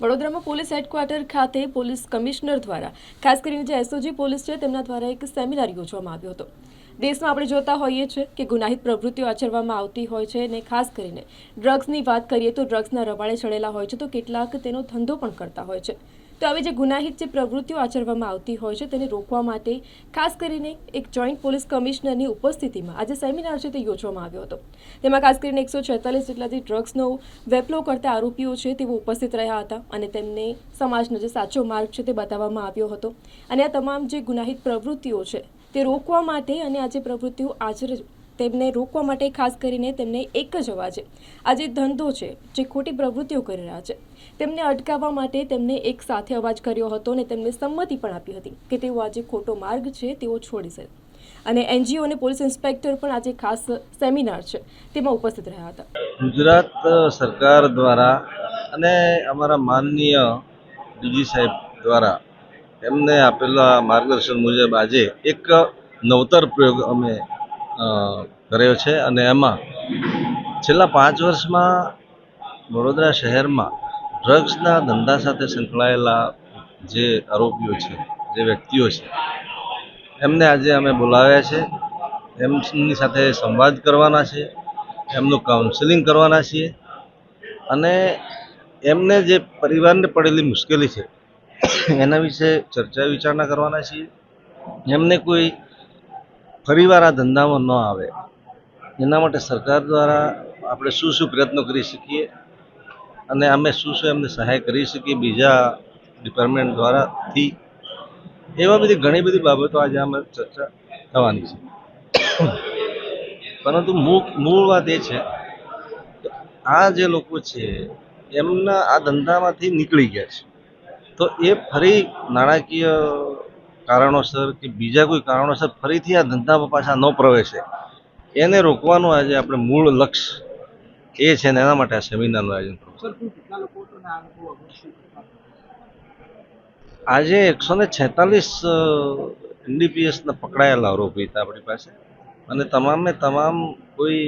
વડોદરામાં police headquarter ખાતે police commissioner દ્વારા, ખાસ કરીને જે એસઓજી પોલીસ છે, તેમના દ્વારા એક સેમિનાર યોજવામાં આવ્યો હતો. દેશમાં આપણે જોતા હોઈએ છીએ કે ગુનાહિત પ્રવૃત્તિઓ આચરવામાં આવતી હોય છે અને ખાસ કરીને ડ્રગ્સની વાત કરીએ તો ડ્રગ્સના રવાડે ચડેલા હોય છે તો કેટલાક તેનો ધંધો પણ કરતા હોય છે. તો આવી જે ગુનાહિત જે પ્રવૃત્તિઓ આચરવામાં આવતી હોય છે તેને રોકવા માટે ખાસ કરીને એક જોઈન્ટ પોલીસ કમિશનરની ઉપસ્થિતિમાં આજે સેમિનાર છે તે યોજવામાં આવ્યો હતો. તેમાં ખાસ કરીને એકસો છેતાલીસ જેટલા ડ્રગ્સનો વેપલો કરતા આરોપીઓ છે તેઓ ઉપસ્થિત રહ્યા હતા અને તેમને સમાજનો જે સાચો માર્ગ છે તે બતાવવામાં આવ્યો હતો. અને આ તમામ જે ગુનાહિત પ્રવૃત્તિઓ છે તે રોકવા માટે અને આ જે પ્રવૃત્તિઓ આચરે તેમને રોકવા માટે ખાસ કરીને તેમને એક જ અવાજે આ જે ધંધો છે, જે ખોટી પ્રવૃત્તિઓ કરી રહ્યા છે, તેમને અટકાવવા માટે તેમને એક સાથે અવાજ કર્યો હતો અને તેમને સંમતિ પણ આપી હતી કે તેઓ આજે ખોટો માર્ગ છે, તેઓ છોડી શકે. અને એનજીઓ અને પોલીસ ઇન્સ્પેક્ટર પણ આજે ખાસ સેમિનાર છે, તેમાં ઉપસ્થિત રહ્યા હતા. ગુજરાત સરકાર દ્વારા અને અમારા માનનીય ડીજી સાહેબ દ્વારા એમને આપેલા માર્ગદર્શન મુજબ આજે એક નવતર પ્રયોગ અમે કર્યો છે અને એમાં છેલ્લા પાંચ વર્ષમાં વડોદરા શહેરમાં ડ્રગ્સના ધંધા સાથે સંકળાયેલા જે આરોપીઓ છે, જે વ્યક્તિઓ છે, એમને આજે અમે બોલાવ્યા છે. એમની સાથે સંવાદ કરવાના છે, એમનું કાઉન્સેલિંગ કરવાના છીએ અને એમને જે પરિવારને પડેલી મુશ્કેલી છે, એના વિશે ચર્ચા વિચારણા કરવાના છીએ. એમને કોઈ ફરીવાર આ ધંધામાં ન આવે. એના માટે સરકાર દ્વારા આપણે શું શું પ્રયત્નો કરી શકીએ અને અમે શું શું એમને સહાય કરી શકીએ બીજા ડિપાર્ટમેન્ટ દ્વારાથી, એવા બધી ઘણી બધી બાબતો આજે આમાં ચર્ચા થવાની છે. પરંતુ મૂળ વાત એ છે કે આ જે લોકો છે, એમના આ ધંધામાંથી નીકળી ગયા છે. તો એ ફરી નાણાકીય કારણોસર કે બીજા કોઈ કારણોસર ફરીથી આ ધંધામાં પાછા ન પ્રવેશે એને રોકવાનું આજે આપણે મૂળ લક્ષ્ય એ છે ને એના માટે આ સેમિનારનું આયોજન કરું આજે એકસો ને છેતાલીસ એનડીપીએસના પકડાયેલા આરોપી હતા આપણી પાસે. અને તમામે તમામ કોઈ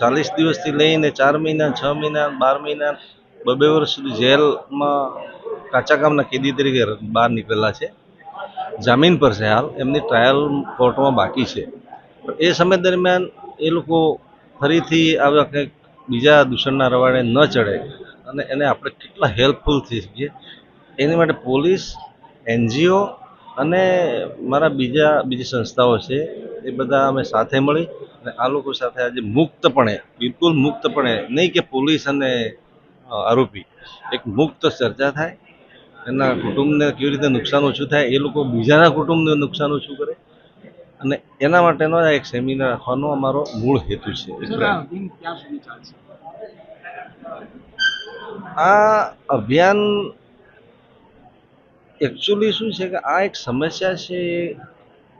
ચાલીસ દિવસથી લઈને ચાર મહિના છ મહિના બાર મહિના બે બે વર્ષ સુધી જેલમાં કાચા કામના કેદી તરીકે બહાર નીકળેલા છે. જામીન પર છે હાલ. એમની ટ્રાયલ કોર્ટમાં બાકી છે. એ સમય દરમિયાન એ લોકો ફરીથી આવા કંઈક બીજા દૂષણના રવાડે ન ચડે અને એને આપણે કેટલા હેલ્પફુલ થઈ શકીએ. એની માટે પોલીસ, એનજીઓ અને મારા બીજા, બીજી સંસ્થાઓ છે એ બધા અમે સાથે મળી અને આ લોકો સાથે આજે મુક્તપણે, બિલકુલ મુક્તપણે, નહીં કે પોલીસ અને આરોપી, એક મુક્ત ચર્ચા થાય એના કુટુંબને કેવી રીતે નુકસાન ઓછું થાય એ લોકો બીજાના કુટુંબને નુકસાન ઓછું કરે. અને એના માટેનો આ એક સેમિનાર રાખવાનો અમારો મૂળ હેતુ છે આ અભિયાન એકચ્યુઅલી શું છે કે આ એક સમસ્યા છે એ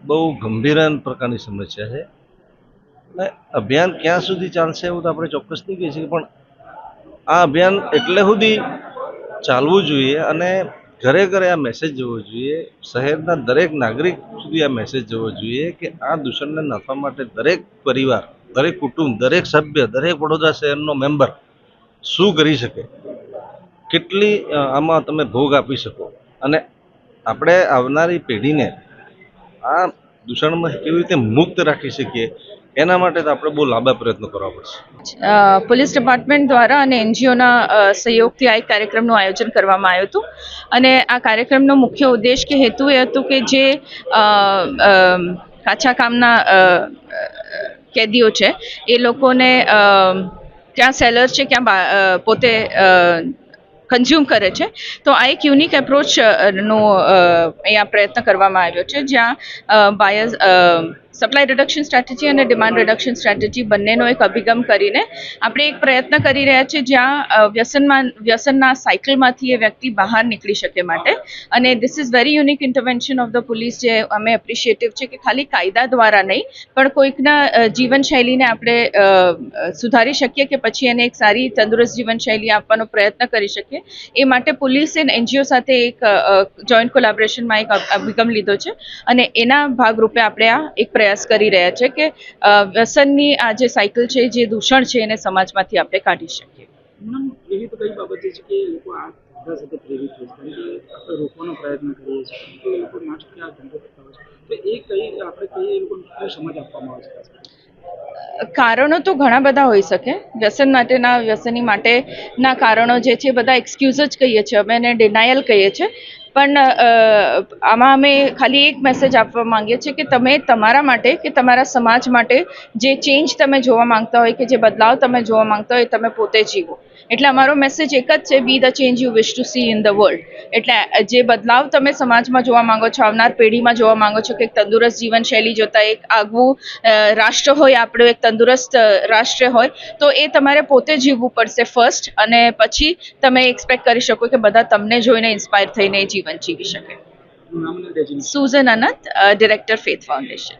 બહુ ગંભીર પ્રકારની સમસ્યા છે. અને અભિયાન ક્યાં સુધી ચાલશે એવું તો આપણે ચોક્કસ નહીં કહી શકીએ પણ આ અભિયાન એટલે સુધી ચાલવું જોઈએ અને ઘરે ઘરે આ મેસેજ જવો જોઈએ. શહેરના દરેક નાગરિક સુધી આ મેસેજ જવો જોઈએ કે આ દૂષણને નાથવા માટે દરેક પરિવાર, દરેક કુટુંબ, દરેક સભ્ય, દરેક વડોદરા શહેરનો મેમ્બર શું કરી શકે? કેટલી આમાં તમે ભોગ આપી શકો? અને આપણે આવનારી પેઢીને આ દૂષણમાં કેવી રીતે મુક્ત રાખી શકીએ? એના માટે તો આપણે બહુ લાંબા પ્રયત્નો કરવા પડશે. પોલીસ ડિપાર્ટમેન્ટ દ્વારા અને એનજીઓના સહયોગથી આ એક કાર્યક્રમનું આયોજન કરવામાં આવ્યું હતું. અને આ કાર્યક્રમનો મુખ્ય ઉદ્દેશ કે હેતુ એ હતું કે જે કાચા કામના કેદીઓ છે, એ લોકોને ક્યાં સેલર છે, ક્યાં પોતે કન્ઝ્યુમ કરે છે. તો આ એક યુનિક એપ્રોચ નો અહીંયા પ્રયત્ન કરવામાં આવ્યો છે, જ્યાં બાયસ સપ્લાય રિડક્શન સ્ટ્રેટેજી અને ડિમાન્ડ રિડક્શન સ્ટ્રેટેજી બંનેનો એક અભિગમ કરીને આપણે એક પ્રયત્ન કરી રહ્યા છીએ જ્યાં વ્યસનમાં, વ્યસનના સાયકલમાંથી એ વ્યક્તિ બહાર નીકળી શકે માટે. અને this is very unique intervention of the police જે અમે એપ્રિશિએટિવ છે કે ખાલી કાયદા દ્વારા નહીં, પણ કોઈકના જીવનશૈલીને આપણે સુધારી શકીએ કે પછી એને એક સારી તંદુરસ્ત જીવનશૈલી આપવાનો પ્રયત્ન કરી શકીએ. એ માટે પોલીસ પોલીસે એનજીઓ સાથે એક જોઈન્ટ કોલેબોરેશનમાં એક અભિગમ લીધો છે. અને એના ભાગરૂપે આપણે આ એક પ્રયાસ કરી રહ્યા છે કે વ્યસનની આ જે સાયકલ છે જે દૂષણ છે એને સમાજમાંથી આપણે કાઢી શકીએ. એવી તો કઈ બાબત છે કે લોકો આ ધંધા સાથે પ્રેરિત હોય છે. આપણે રોકવાનો પ્રયત્ન કરીએ છીએ. તો લોકો ના છૂટકે આ ધંધો કરતા હોય છે. તો એ કઈ આપણે કઈ એ લોકોને કયો સમજ આપવામાં આવે છે? કારણો તો ઘણા બધા હોઈ શકે. વ્યસન માટેના વ્યસની માટેના કારણો જે છે બધા એક્સક્યુઝ જ કહીએ છીએ. અમે એને ડિનાયલ કહીએ છીએ. પણ આમાં અમે ખાલી એક મેસેજ આપવા માંગીએ છીએ કે તમે તમારા માટે કે તમારા સમાજ માટે જે ચેન્જ તમે જોવા માંગતા હોય કે જે બદલાવ તમે જોવા માંગતા હોય તમે પોતે જીવો. એટલે અમારો મેસેજ એક જ છે be the change you wish to see in the world એટલે જે બદલાવ તમે સમાજમાં જોવા માંગો છો, આવનાર પેઢીમાં જોવા માંગો છો કે એક તંદુરસ્ત જીવનશૈલી જોતા એક આગવું રાષ્ટ્ર હોય, આપણું એક તંદુરસ્ત રાષ્ટ્ર હોય, તો એ તમારે પોતે જીવવું પડશે ફર્સ્ટ અને પછી તમે એક્સપેક્ટ કરી શકો કે બધા તમને જોઈને ઇન્સ્પાયર થઈને એ જીવન જીવી શકે. Susan Anant director Faith Foundation